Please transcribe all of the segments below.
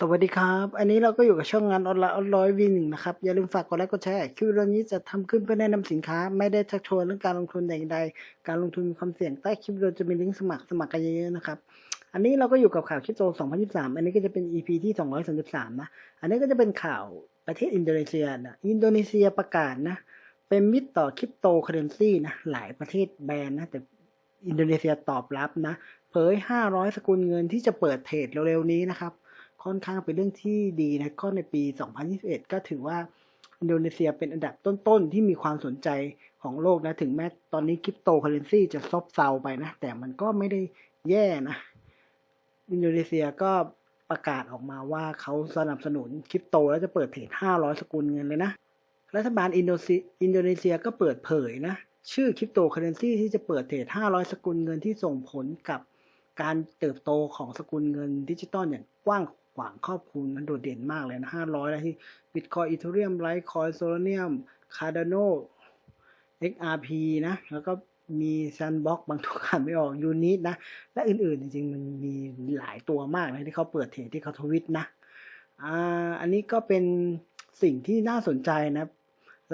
สวัสดีครับ อันนี้เราก็อยู่กับช่องงานออนไลน์ออนร้อยวีหนึ่งนะครับ อย่าลืมฝากกดไลค์กดแชร์คลิปวิดีโอนี้จะทำขึ้นเพื่อแนะนำสินค้า ไม่ได้ชักชวนเรื่องการลงทุนใดๆการลงทุนมีความเสี่ยงใต้คลิปวิดีโอจะมีลิงก์สมัครสมัครกันเยอะๆนะครับ อันนี้เราก็อยู่กับข่าวคริปโต 2023 อันนี้ก็จะเป็น EP ที่ 233 นะ อันนี้ก็จะเป็นข่าวประเทศอินโดนีเซียนะ อินโดนีเซียประกาศนะ เป็นมิตรต่อคริปโตเคอเรนซีนะ หลายประเทศแบนนะ แต่อินโดนีเซียตอบรับนะ เผย 500 สกุลเงินที่จะเปิดเทรดเร็วๆนี้นะครับ ค่อนข้างเป็นเรื่องที่ดีนะก็ในปี 2021 ก็ถือว่าอินโดนีเซียเป็นอันดับต้นๆ ที่มีความสนใจของโลกนะ ถึงแม้ตอนนี้คริปโตเคอเรนซีจะซบเซาไปนะ แต่มันก็ไม่ได้แย่นะ อินโดนีเซียก็ประกาศออกมาว่าเขาสนับสนุนคริปโตแล้วจะเปิดเทรด 500 สกุลเงินเลยนะ รัฐบาลอินโดนีอินโดนีเซียก็เปิดเผยนะ ชื่อคริปโตเคอเรนซีที่จะเปิดเทรด 500 สกุลเงินที่ส่งผลกับการเติบโตของสกุลเงินดิจิตอลอย่างกว้าง ขวางครอบคลุมมันโดดเด่นมากเลยนะ500แล้วที่บิตคอยอีเทเรียมไลท์คอยโซลเนียมคาร์ดานโน XRP นะ แล้วก็มีซันบ็อกบางตัวอ่านไม่ออกยูนิตนะ และอื่นๆ จริงๆ มันมีหลายตัวมากเลยที่เขาเปิดเทรดที่เขาทวิตนะอ่าอันนี้ก็เป็นสิ่งที่น่าสนใจนะ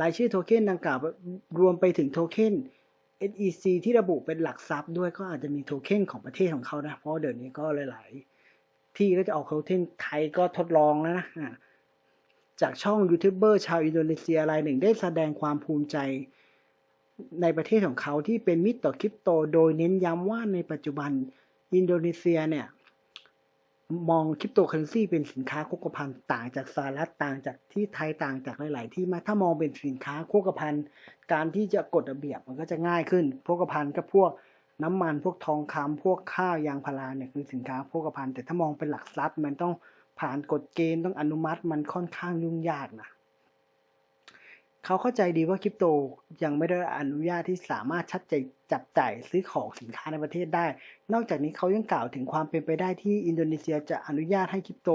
รายชื่อโทเค็นดังกล่าวรวมไปถึงโทเค็น SEC ที่ระบุเป็นหลักทรัพย์ด้วยก็อาจจะมีโทเค็นของประเทศของเขานะ เพราะเดี๋ยวนี้ก็หลายๆ ที่ก็จะออกโทเค็นไทยก็ทดลองแล้วนะจากช่องยูทูบเบอร์ชาวอินโดนีเซียรายหนึ่งได้แสดงความภูมิใจในประเทศของเขาที่เป็นมิตรต่อคริปโต โดยเน้นย้ำว่าในปัจจุบันอินโดนีเซียเนี่ย มองคริปโตเคอเรนซีเป็นสินค้าโภคภัณฑ์ต่างจากสหรัฐต่างจากที่ไทยต่างจากหลาย ๆ ที่มาถ้ามองเป็นสินค้าโภคภัณฑ์การที่จะกดระเบียบมันก็จะง่ายขึ้นโภคภัณฑ์ก็พวก น้ำมันพวกทองคำพวกข้าวยางพาราเนี่ยคือสินค้าโภคภัณฑ์แต่ถ้ามองเป็นหลักทรัพย์มันต้องผ่านกฎเกณฑ์ต้องอนุมัติมันค่อนข้างยุ่งยากนะเขาเข้าใจดีว่าคริปโตยังไม่ได้อนุญาตที่สามารถชัดใจจับจ่ายซื้อของสินค้าในประเทศได้ นอกจากนี้เขายังกล่าวถึงความเป็นไปได้ที่อินโดนีเซียจะอนุญาตให้คริปโต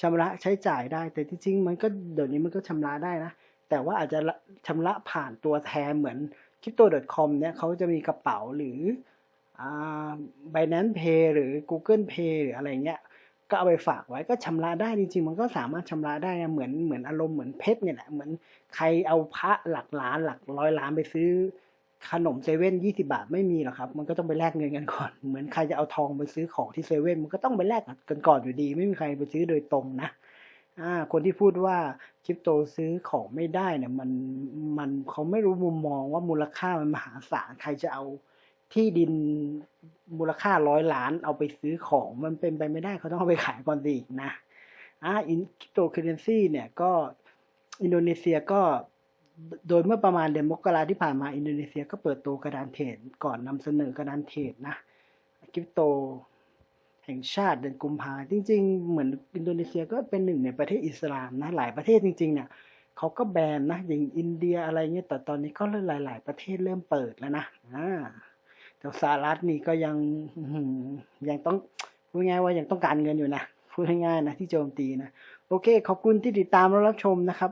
ชำระใช้จ่ายได้ แต่ที่จริงมันก็เดี๋ยวนี้มันก็ชำระได้นะ แต่ว่าอาจจะชำระผ่านตัวแทนเหมือน crypto.com เนี่ยเขาจะมีกระเป๋าหรือ อ่า Binance Pay หรือ Google Pay หรืออะไรเงี้ยก็เอาไปฝากไว้ก็ชำระได้จริงๆ มันก็สามารถชำระได้เหมือนเหมือนอารมณ์เหมือนเพชรเนี่ยแหละเหมือนใครเอาพระหลักล้านหลักร้อยล้านไปซื้อขนมเซเว่นยี่สิบาทไม่มีหรอกครับ มันก็ต้องไปแลกเงินกันก่อน เหมือนใครจะเอาทองไปซื้อของที่เซเว่นมันก็ต้องไปแลกกันก่อนอยู่ดี ไม่มีใครไปซื้อโดยตรงนะอ่าคนที่พูดว่าคริปโตซื้อของไม่ได้เนี่ยมันมันเขาไม่รู้มุมมองว่ามูลค่ามันมหาศาลใครจะเอา ที่ดินมูลค่าร้อยล้านเอาไปซื้อของมันเป็นไปไม่ได้เขาต้องเอาไปขายก่อนสินะอ่าอินคริปโตเคอเรนซีเนี่ยก็อินโดนีเซียก็โดยเมื่อประมาณเดือนมกราที่ผ่านมาอินโดนีเซียก็เปิดตัวกระดานเทรดก่อนนำเสนอกระดานเทรดนะคริปโตแห่งชาติเดือนกุมภาจริง ๆ เหมือนอินโดนีเซียก็เป็นหนึ่งในประเทศอิสลามนะหลายประเทศจริงๆเนี่ยเขาก็แบนนะอย่างอินเดียอะไรเงี้ยแต่ตอนนี้ก็หลาย ๆ ประเทศเริ่มเปิดแล้วนะอ่า แต่สหรัฐนี่ก็ยังยังต้องพูดง่ายว่ายังต้องการเงินอยู่นะพูดง่ายๆนะที่โจมตีนะโอเค ขอบคุณที่ติดตามและรับชมนะครับ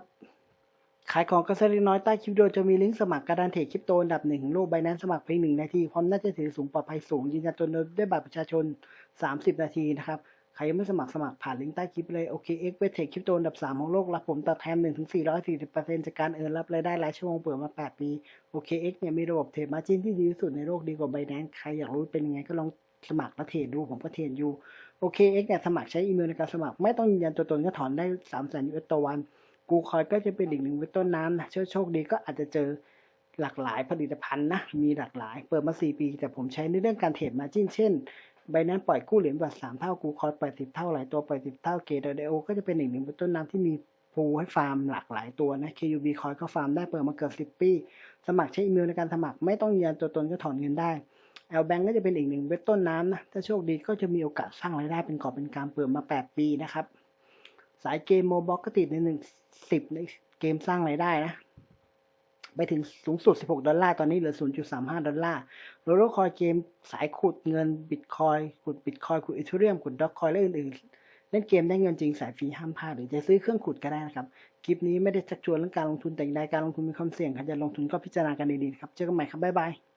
ขายของกระเซ็นน้อยใต้คลิปวิดีโอจะมีลิงก์สมัครกระดานเทรดคริปโตอันดับหนึ่งของโลกใบนั้นสมัครเพียงหนึ่งนาทีความน่าจะถือสูงปลอดภัยสูงยืนยันตัวตนด้วยบัตรประชาชน 30 นาทีนะครับ ใครยังไม่สมัครสมัครผ่านลิงก์ใต้คลิปเลยโอเคเอ็กเวทเทคคริปโตอันดับ 3 ของโลก รับผมต่อแทน1ถึง440%จากการเอินรับรายได้รายชั่วโมงเปิดมา 8 ปีโอเคเอ็กเนี่ยมีระบบเทรดมาจินที่ดีที่สุดในโลกดีกว่าไบแนนใครอยากรู้เป็นยังไงก็ลองสมัครและเทรดดูผมก็เทรดอยู่โอเคเอ็กเนี่ยสมัครใช้อีเมลในการสมัคร ไม่ต้องยืนยันตัวตนก็ถอนได้3 0 0 0 0 US ต่อวันกูคอยก็จะเป็นอีกหนึ่งเป็นต้นน้ำนะโชคดีก็อาจจะเจอหลากหลายผลิตภัณฑ์นะ มีหลากหลาย เปิดมา 4 ปี แต่ผมใช้ในเรื่องการเทรดมาจินเช่น ใบนั้นปล่อยกู้เหรียญบาทสามเท่ากูคอยปล่อยสิบเท่าหลายตัวปล่อยสิบเท่าเกดเดโอก็จะเป็นอีกหนึ่งเป็นต้นน้ำที่มีพูให้ฟาร์มหลากหลายตัวนะ KUB คอยก็ฟาร์มได้เปิดมาเกือบสิบปี สมัครใช้อีเมลในการสมัครไม่ต้องยืนยันตัวตนก็ถอนเงินได้ L Bank ก็จะเป็นอีกหนึ่งเว็บต้นน้ำนะ ถ้าโชคดีก็จะมีโอกาสสร้างรายได้เป็นกอบเป็นการเปิดมา 8 ปีนะครับ สายเกมโมบ็อกก็ติดในหนึ่งสิบในเกมสร้างรายได้นะ ไปถึงสูงสุด 16 ดอลลาร์ตอนนี้เหลือ 0.35 ดอลลาร์โรลคอยเกมสายขุดเงินบิตคอยขุดบิตคอยขุดอีเทเรียมขุดด็อกคอยและอื่นๆ เล่นเกมได้เงินจริงสายฟรีห้ามพลาดหรือจะซื้อเครื่องขุดก็ได้นะครับ คลิปนี้ไม่ได้ชักชวนเรื่องการลงทุนแต่งใดการลงทุนมีความเสี่ยงใครจะลงทุนก็พิจารณากันดีๆครับเจอกันใหม่ครับบ๊ายบาย